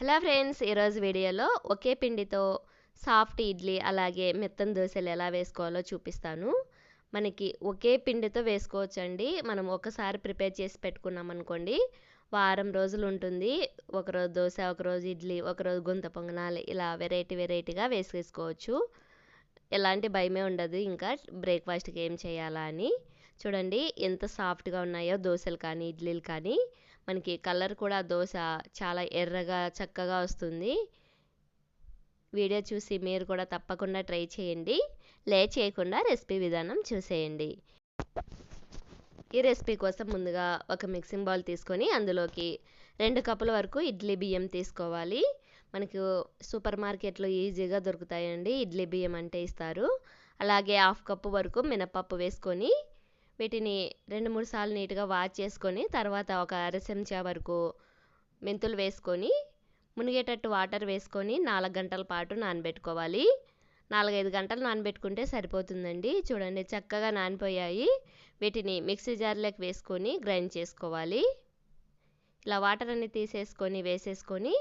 Hello friends ఈరోజు వీడియోలో ఒకే పిండితో సాఫ్ట్ ఇడ్లీ అలాగే మెత్తని దోశలు ఎలా వేసుకోవాలో చూపిస్తాను. మనకి ఒకే పిండితో వేసుకోవచ్చండి. మనం ఒకసారి ప్రిపేర్ చేసి పెట్టుకున్నాం అనుకోండి వారం రోజులు ఉంటుంది. ఒకరోజు దోశ ఒకరోజు ఇడ్లీ ఒకరోజు గుంత పొంగనాలు ఇలా వెరైటీ వెరైటీగా వేసేసుకోవచ్చు. ఎలాంటి భయమే ఉండదు ఇంకా బ్రేక్ఫాస్ట్కి ఏం చేయాలా అని. చూడండి ఎంత సాఫ్ట్గా ఉన్నాయో దోశలు కానీ ఇడ్లీలు కానీ. మనకి కలర్ కూడా దోశ చాలా ఎర్రగా చక్కగా వస్తుంది. వీడియో చూసి మీరు కూడా తప్పకుండా ట్రై చేయండి. లే చేయకుండా రెసిపీ విధానం చూసేయండి. ఈ రెసిపీ కోసం ముందుగా ఒక మిక్సింగ్ బౌల్ తీసుకొని అందులోకి రెండు కప్పుల వరకు ఇడ్లీ బియ్యం తీసుకోవాలి. మనకు సూపర్ మార్కెట్లో ఈజీగా దొరుకుతాయండి. ఇడ్లీ బియ్యం అంటే ఇస్తారు. అలాగే హాఫ్ కప్పు వరకు మినపప్పు వేసుకొని వీటిని రెండు మూడు సార్లు నీట్గా వాష్ చేసుకొని తర్వాత ఒక అర చెంచా వరకు మెంతులు వేసుకొని మునిగేటట్టు వాటర్ వేసుకొని నాలుగు గంటల పాటు నానబెట్టుకోవాలి. నాలుగైదు గంటలు నానబెట్టుకుంటే సరిపోతుందండి. చూడండి చక్కగా నానిపోయాయి. వీటిని మిక్సీ జార్లోకి వేసుకొని గ్రైండ్ చేసుకోవాలి. ఇలా వాటర్ అన్ని తీసేసుకొని వేసేసుకొని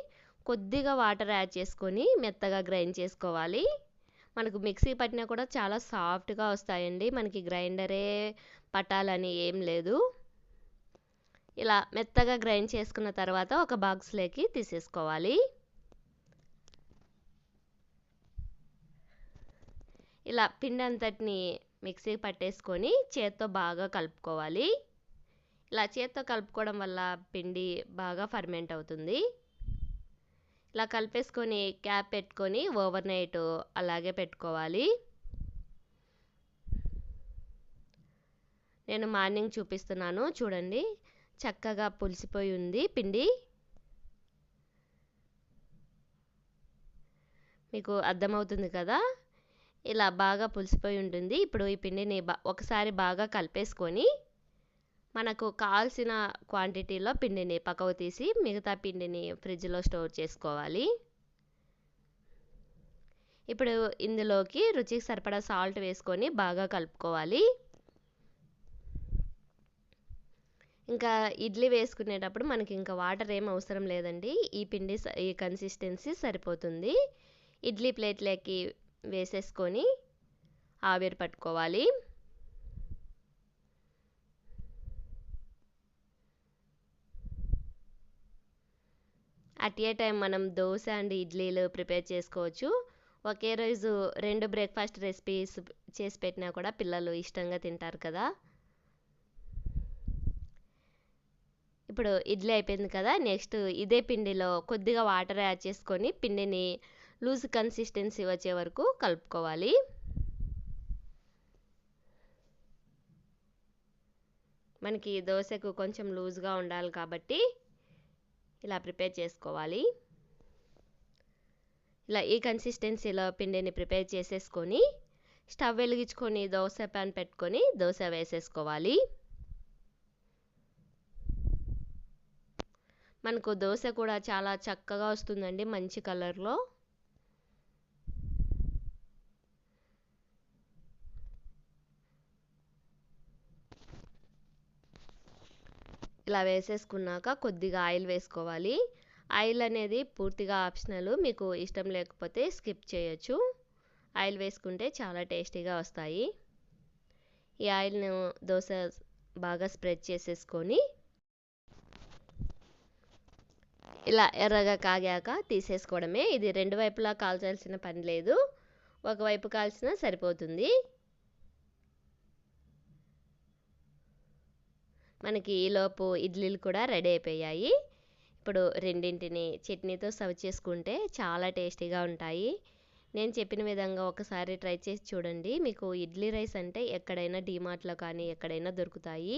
కొద్దిగా వాటర్ యాడ్ చేసుకొని మెత్తగా గ్రైండ్ చేసుకోవాలి. మనకు మిక్సీ పట్టినా కూడా చాలా సాఫ్ట్గా వస్తాయండి. మనకి గ్రైండరే పట్టాలని ఏం లేదు. ఇలా మెత్తగా గ్రైండ్ చేసుకున్న తర్వాత ఒక బాక్స్లోకి తీసేసుకోవాలి. ఇలా పిండి అంతటిని మిక్సీ పట్టేసుకొని చేత్తో బాగా కలుపుకోవాలి. ఇలా చేత్తో కలుపుకోవడం వల్ల పిండి బాగా ఫర్మెంట్ అవుతుంది. ఇలా కలిపేసుకొని క్యాప్ పెట్టుకొని ఓవర్ నైట్ అలాగే పెట్టుకోవాలి. నేను మార్నింగ్ చూపిస్తున్నాను. చూడండి. చక్కగా పులిసిపోయి ఉంది పిండి. మీకు అర్థమవుతుంది కదా? ఇలా బాగా పులిసిపోయి ఉంటుంది. ఇప్పుడు ఈ పిండిని ఒకసారి బాగా కలిపేసుకొని మనకు కావాల్సిన క్వాంటిటీలో పిండిని పక్కకు తీసి మిగతా పిండిని ఫ్రిడ్జ్లో స్టోర్ చేసుకోవాలి. ఇప్పుడు ఇందులోకి రుచికి సరిపడా సాల్ట్ వేసుకొని బాగా కలుపుకోవాలి. ఇంకా ఇడ్లీ వేసుకునేటప్పుడు మనకి ఇంకా వాటర్ ఏం అవసరం లేదండి. ఈ పిండి ఈ కన్సిస్టెన్సీ సరిపోతుంది. ఇడ్లీ ప్లేట్లోకి వేసేసుకొని ఆవిరి పట్టుకోవాలి. అట్ ఏ టైం మనం దోశ అండ్ ఇడ్లీలు ప్రిపేర్ చేసుకోవచ్చు. ఒకే రోజు రెండు బ్రేక్ఫాస్ట్ రెసిపీస్ చేసి పెట్టినా కూడా పిల్లలు ఇష్టంగా తింటారు కదా. ఇప్పుడు ఇడ్లీ అయిపోయింది కదా నెక్స్ట్ ఇదే పిండిలో కొద్దిగా వాటర్ యాడ్ చేసుకొని పిండిని లూజ్ కన్సిస్టెన్సీ వచ్చే వరకు కలుపుకోవాలి. మనకి దోశకు కొంచెం లూజ్గా ఉండాలి కాబట్టి ఇలా ప్రిపేర్ చేసుకోవాలి. ఇలా ఈ కన్సిస్టెన్సీలో పిండిని ప్రిపేర్ చేసేసుకొని స్టవ్ వెలిగించుకొని దోశ ప్యాన్ పెట్టుకొని దోశ వేసేసుకోవాలి. మనకు దోశ కూడా చాలా చక్కగా వస్తుందండి మంచి కలర్లో. ఇలా వేసేసుకున్నాక కొద్దిగా ఆయిల్ వేసుకోవాలి. ఆయిల్ అనేది పూర్తిగా ఆప్షనల్ మీకు ఇష్టం లేకపోతే స్కిప్ చేయొచ్చు. ఆయిల్ వేసుకుంటే చాలా టేస్టీగా వస్తాయి. ఈ ఆయిల్ను దోశ బాగా స్ప్రెడ్ చేసేసుకొని ఇలా ఎర్రగా కాగాక తీసేసుకోవడమే. ఇది రెండు వైపులా కాల్చాల్సిన పని లేదు. ఒకవైపు కాల్చినా సరిపోతుంది. మనకి ఈలోపు ఇడ్లీలు కూడా రెడీ అయిపోయాయి. ఇప్పుడు రెండింటిని చట్నీతో సర్వ్ చేసుకుంటే చాలా టేస్టీగా ఉంటాయి. నేను చెప్పిన విధంగా ఒకసారి ట్రై చేసి చూడండి. మీకు ఇడ్లీ రైస్ అంటే ఎక్కడైనా డీమార్ట్లో కానీ ఎక్కడైనా దొరుకుతాయి.